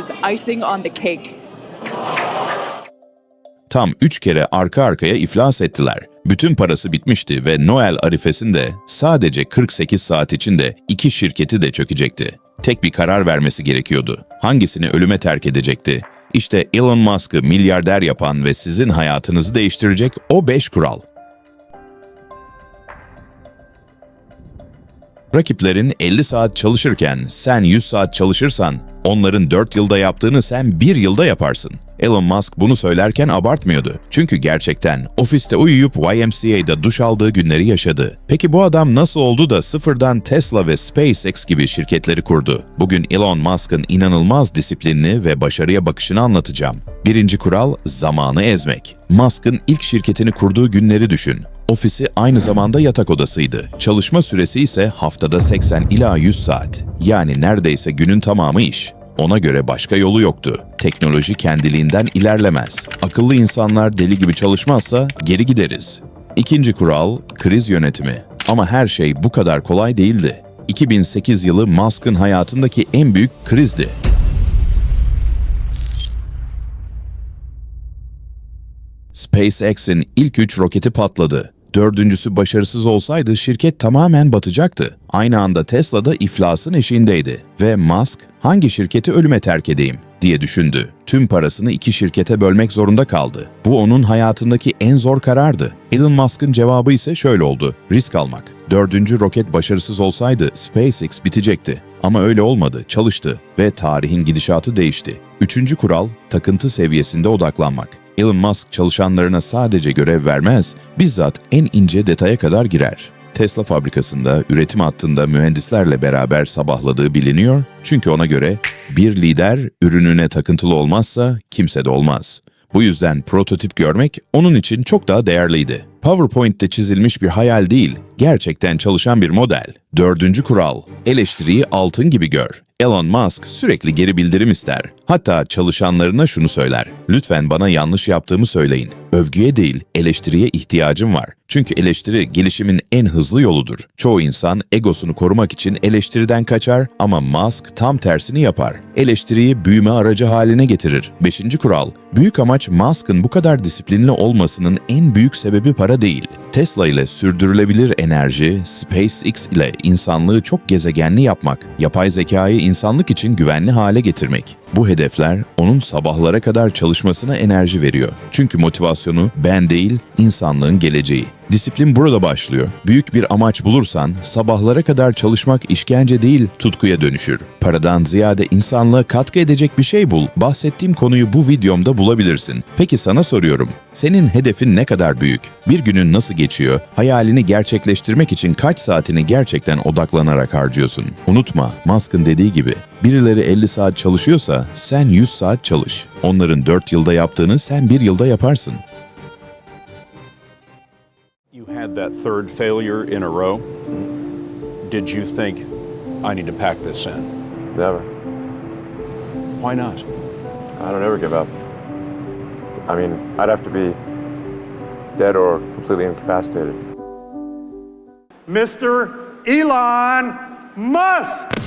was icing on the cake. Tam üç kere arka arkaya iflas ettiler. Bütün parası bitmişti ve Noel arifesinde sadece 48 saat içinde iki şirketi de çökecekti. Tek bir karar vermesi gerekiyordu. Hangisini ölüme terk edecekti? İşte Elon Musk'ı milyarder yapan ve sizin hayatınızı değiştirecek o beş kural. Rakiplerin 50 saat çalışırken sen 100 saat çalışırsan onların 4 yılda yaptığını sen 1 yılda yaparsın. Elon Musk bunu söylerken abartmıyordu. Çünkü gerçekten ofiste uyuyup YMCA'da duş aldığı günleri yaşadı. Peki bu adam nasıl oldu da sıfırdan Tesla ve SpaceX gibi şirketleri kurdu? Bugün Elon Musk'ın inanılmaz disiplinini ve başarıya bakışını anlatacağım. Birinci kural zamanı ezmek. Musk'ın ilk şirketini kurduğu günleri düşün. Ofisi aynı zamanda yatak odasıydı. Çalışma süresi ise haftada 80 ila 100 saat. Yani neredeyse günün tamamı iş. Ona göre başka yolu yoktu. Teknoloji kendiliğinden ilerlemez. Akıllı insanlar deli gibi çalışmazsa geri gideriz. İkinci kural kriz yönetimi. Ama her şey bu kadar kolay değildi. 2008 yılı Musk'ın hayatındaki en büyük krizdi. SpaceX'in ilk üç roketi patladı. Dördüncüsü başarısız olsaydı şirket tamamen batacaktı. Aynı anda Tesla da iflasın eşiğindeydi. Ve Musk hangi şirketi ölüme terk edeyim diye düşündü. Tüm parasını iki şirkete bölmek zorunda kaldı. Bu onun hayatındaki en zor karardı. Elon Musk'ın cevabı ise şöyle oldu. Risk almak. Dördüncü roket başarısız olsaydı SpaceX bitecekti. Ama öyle olmadı, çalıştı ve tarihin gidişatı değişti. Üçüncü kural, takıntı seviyesinde odaklanmak. Elon Musk çalışanlarına sadece görev vermez, bizzat en ince detaya kadar girer. Tesla fabrikasında, üretim hattında mühendislerle beraber sabahladığı biliniyor. Çünkü ona göre bir lider ürününe takıntılı olmazsa kimse de olmaz. Bu yüzden prototip görmek onun için çok daha değerliydi. PowerPoint'te çizilmiş bir hayal değil, gerçekten çalışan bir model. Dördüncü kural, eleştiriyi altın gibi gör. Elon Musk sürekli geri bildirim ister. Hatta çalışanlarına şunu söyler. Lütfen bana yanlış yaptığımı söyleyin. Övgüye değil, eleştiriye ihtiyacım var. Çünkü eleştiri gelişimin en hızlı yoludur. Çoğu insan egosunu korumak için eleştiriden kaçar ama Musk tam tersini yapar. Eleştiriyi büyüme aracı haline getirir. Beşinci kural, büyük amaç Musk'ın bu kadar disiplinli olmasının en büyük sebebi para değil. Tesla ile sürdürülebilir enerji, SpaceX ile insanlığı çok gezegenli yapmak, yapay zekayı insanlık için güvenli hale getirmek. Bu hedefler onun sabahlara kadar çalışmasına enerji veriyor. Çünkü motivasyonu ben değil, insanlığın geleceği. Disiplin burada başlıyor. Büyük bir amaç bulursan sabahlara kadar çalışmak işkence değil, tutkuya dönüşür. Paradan ziyade insanlığa katkı edecek bir şey bul. Bahsettiğim konuyu bu videomda bulabilirsin. Peki sana soruyorum. Senin hedefin ne kadar büyük? Bir günün nasıl geçiyor? Hayalini gerçekleştirmek için kaç saatini gerçekten odaklanarak harcıyorsun? Unutma, Musk'ın dediği gibi birileri 50 saat çalışıyorsa sen 100 saat çalış. Onların 4 yılda yaptığını sen 1 yılda yaparsın. Had that third failure in a row. Did you think, I need to pack this in? Never. Why not? I don't ever give up. I mean, I'd have to be dead or completely incapacitated. Mr. Elon Musk.